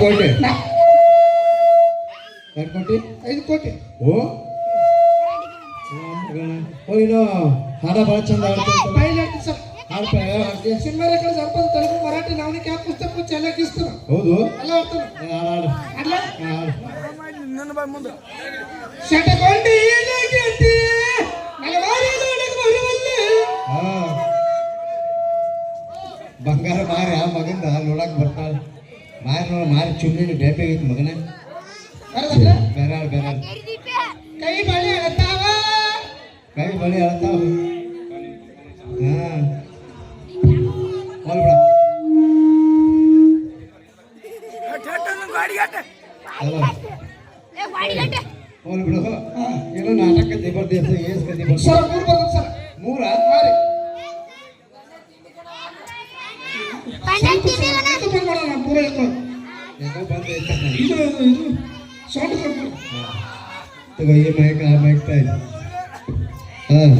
ಕೋಟಿ. ಎರಡು ಕೋಟಿ? ಐದು ಕೋಟಿ. ಓ? ಓ ಹಾಡ ಭಾಳ ಚಂದ ಸರ್. ಹಾಡ್ಪ ಯಾವ ಹಾಡ್ತಿ ಸಿನಿಮಾ ರೇಖೆ ಸರ್ಪಂಚ ತೆಲುಗು ಮರಾಠಿ ನಾವು ಕ್ಯಾ ಪುಸ್ತಕ ಕುಚ್ಚ ಎಲ್ಲ ಕಿಸ್ತಾನ ಹೌದು. ಎಲ್ಲ ಏ, ಹಾಡು ಮುಂದೆ ಶಟಕೊಂಡಿ ಗಟ್ಟಿ ಬಂಗಾರ ಮಾರಿ ಆ ಮಗಂದ ನೋಡಕ್ ಬರ್ತಾಳ. ಮಾರಿ ನೋಡ ಮಾರಿ ಚುಮ್ಮಿನ ಆಗೈತಿ ಮಗನ. ಬೇರಾಳ್ ಬೇರಾಳ್. ಕೈ ಬಳಿ ಅಳತಾವ ಕೈ ಬಳಿ ಅಳತಾವ ಹಾ. ಹೋಲ್ ಬಿಡ. ಅಲ್ಲ ಹೋಲ್. ಬಿಡು. ಏನೋ ನಾಟಕ ದಿಬರ್ದಿ ಅಂತ ಏಸ್ ಕದಿ ಸರ್. ಮೂರು? ಪೂರ ಬಂದ ಇದು ಇದು ಸೌಂಡ್ ಸ್ವಲ್ಪ ತಗೋ ಈ ಮೈಕ್ ಆ ಮೈಕ್ ತಾ ಇದೆ. ಹಾಂ.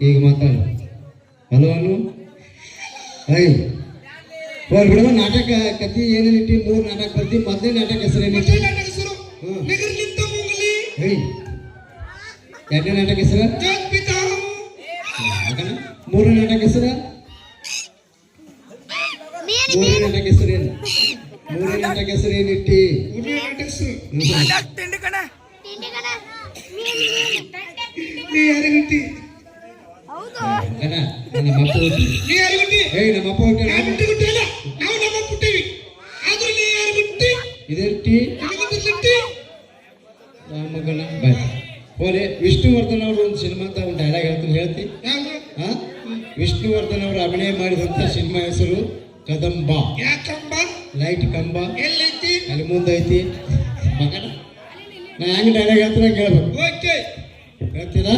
ಈಗ ಮಾತಾಡು ಹಲೋ ಅನು ಐ ಹೋಲ್ ಬಿಡುವ ನಾಟಕ ಕತಿ ಏನೇನು ಇಟ್ಟಿ ಮೂರು ನಾಟಕ ಬರ್ತಿ. ಮೊದಲೇ ನಾಟಕ ಹೆಸರು ನಿಂತ ಮುಂಗಲಿ. ಎರಡನೇ ನಾಟಕ ಹೆಸರು? ಮೂರನೇ ನಾಟಕ ಹೆಸರು? ನಾಟಕ ಹೆಸರೇನಿಟ್ಟಿ? ನಾಟಕ ಹೆಸರು. ನೀ ಯಾರಿಗಟ್ಟಿ ನಮ್ಮ ಅಪ್ಪ ನಮ್ಮ ಹುಟ್ಟಿ ನಾವು ಬಿಟ್ಟು ನಾವು ನಮ್ಮ ಬಿಟ್ಟಿವಿ ಆದ್ರೂ ನೀ ಯಾರು ಬಿಟ್ಟಿ ಇದೇಟಿ ನಿನಗೊಂದಿರ್ಲಿಟ್ಟಿ ಮಗನ? ಬಾಯ್ ಹೋಲೆ ವಿಷ್ಣುವರ್ಧನ್ ಅವರು ಒಂದು ಸಿನಿಮಾ ಅಂತ ಒಂದು ಡೈಲಾಗ್ ಹೇಳ್ತೀನಿ ಹೇಳ್ತಿ. ವಿಷ್ಣುವರ್ಧನ್ ಅವರು ಅಭಿನಯ ಮಾಡಿದಂಥ ಸಿನಿಮಾ ಹೆಸರು ಕದಂಬ. ಯಾಕಂಬ? ಲೈಟ್ ಕಂಬ. ಎಲ್ಲೈತಿ? ಅಲ್ಲಿ ಮುಂದೈತಿ. ನಾ ಹೆಂಗ್ ಡೈಲಾಗ್ ಹೇಳ್ತೀನಿ ಹೇಳ್ಬೇಕು ಓಕೆ. ಹೇಳ್ತೀರಾ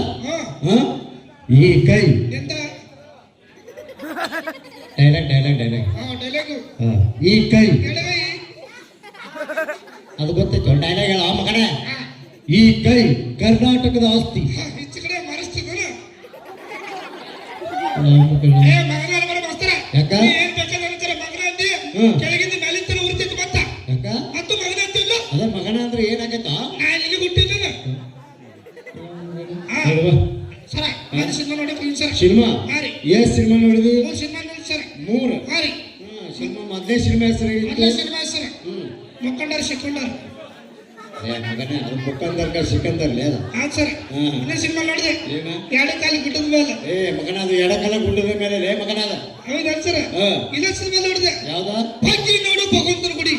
ಈ ಕೈ. ಎಂದ ಡೈಲಾಗ್ ಡೈಲಾಗ್ ಡೈಲಾಗ್ ಹಾ ಡೈಲಾಗು ಹಾ. ಈ ಕೈ. ಅದು ಗೊತ್ತೈತೆ ಡೈಲಾಗ್ ಹೇಳ ಮಗನ. ಈ ಕೈ ಕರ್ನಾಟಕದ ಆಸ್ತಿ. ಯಾಕ? ಅಂದಿ. ಕೆಳಗಿಂದ ಮೇಲಿಂದ ಉರ್ತಿತ್ತು ಮತ್ತ ಯಾಕ? ಮತ್ತು ಮಗನ ಅಂತಿಲ್ಲ ಅದ ಮಗನ ಅಂದ್ರೆ ಏನಾಗತ್ತ ನಾ ಇಲ್ಲಿ ಹುಟ್ಟಿದ್ದಾನ ಹಾ. ಸರ ನಾನು ಸಿನಿಮಾ ನೋಡಕ್ಕೆ ಸರ್? ಸಿನಿಮಾ? ಏನ್ ಸಿನಿಮಾ ನೋಡಿದ್ವಿ ಮೂರು ಸಿನಿಮಾ ನೋಡಿ ಸರ್. ಮೂರು? ಹಾ ರೀ. ಸಿನಿಮಾ ಮೊದಲೇ ಸಿನಿಮಾ ಹೆಸರು ಮೊದಲೇ ಸಿನಿಮಾ ಹೆಸರು. ಹ್ಮ್. ಮುಖಂಡರ್ ಸಿಕ್ಕಂಡರ್ ಏ ಮಗನ ಅದು ಮುಖಂದರ್ ಸಿಕಂದರ್ ಆ ಹಾ ಸರ್. ಹಾ. ಇನ್ನೂ ಸಿನಿಮಾ ನೋಡಿದೆ. ಎರಡು ಕಾಲಿ ಗಿಟ್ಟದ ಮೇಲೆ ಏ ಮಗನ ಅದು ಎಡಕಲ ಗುಡ್ಡದ ಮೇಲೆ. ಏ ಮಗನ ಅದ ಹೌದಾ ಸರ್? ಇನ್ನ ಸಿನಿಮಾ ನೋಡಿದೆ. ಯಾವ್ದ? ಬಾಕಿ ನೋಡು ಭಗವಂತನ ಗುಡಿ.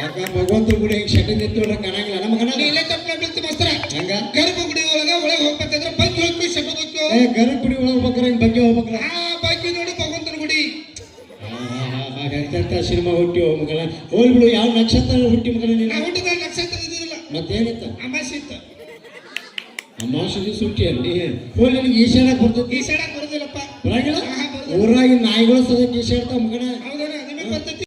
ಯಾಕ? ಭಗವಂತನ ಗುಡಿ ಹಿಂಗ್ ಶೆಟ್ಟಿ ನಿಂತು ಕಾಣಂಗಿಲ್ಲ ನಮ್ಮ ನೀ ಇಲ್ಲೇ ತಪ್ಪಲ ಬೀಳ್ತಿ ಮಾಸ್ತರ. ಹಂಗ? ಗರ್ಭಗುಡಿ ಒಳಗ ಒಳಗೆ ಹೋಗ್ಬೇಕಂದ್ರೆ ಬಗ್ಗೆ ಹೋಗ್ಬೇಕು ಹೋಗ್ಬೇಕು ಏ ಗರ್ಭ ಗುಡಿ ಒಳಗೆ ಹೋಗ್ಬೇಕ್ರ ಹಿಂಗ್ ಬಗ್ಗೆ ಹೋಗ್ಬೇಕ್ರ? ಬಾಕಿ ನೋಡು ಭಗವಂತನ ಗುಡಿ. ಎಂತೆಂತ ಸಿನಿಮಾ ಹುಟ್ಟಿ ಹೋಗ್ ಹೋಗ್ಬಿಡು ಯಾವ ನಕ್ಷತ್ರ ಹುಟ್ಟಿ ಮಗನ ನೀನು? ಹುಟ್ಟಿದ ಮತ್ತೇನಿತ್ತ ಅಮಾಸೆ ಇತ್ತು ಅಮಾವಾಸ್ಯೆ ಸುಟ್ಟಿ ಅಲ್ಲಿ ಹೋಲ್ ನಿನಗೆ ಈಶಾನ ಬರ್ತೈತಿ ಈ ಸೈಡಾಗ ಬರೋದಿಲ್ಲಪ್ಪ ಬರಂಗಿಲ್ಲ. ಊರಾಗಿ ನಾಯಿಗಳು ಸದಕ್ಕೆ ಈಶಾಡ್ತಾವ ಮಗನ ಹೌದಾ ಬರ್ತೈತಿ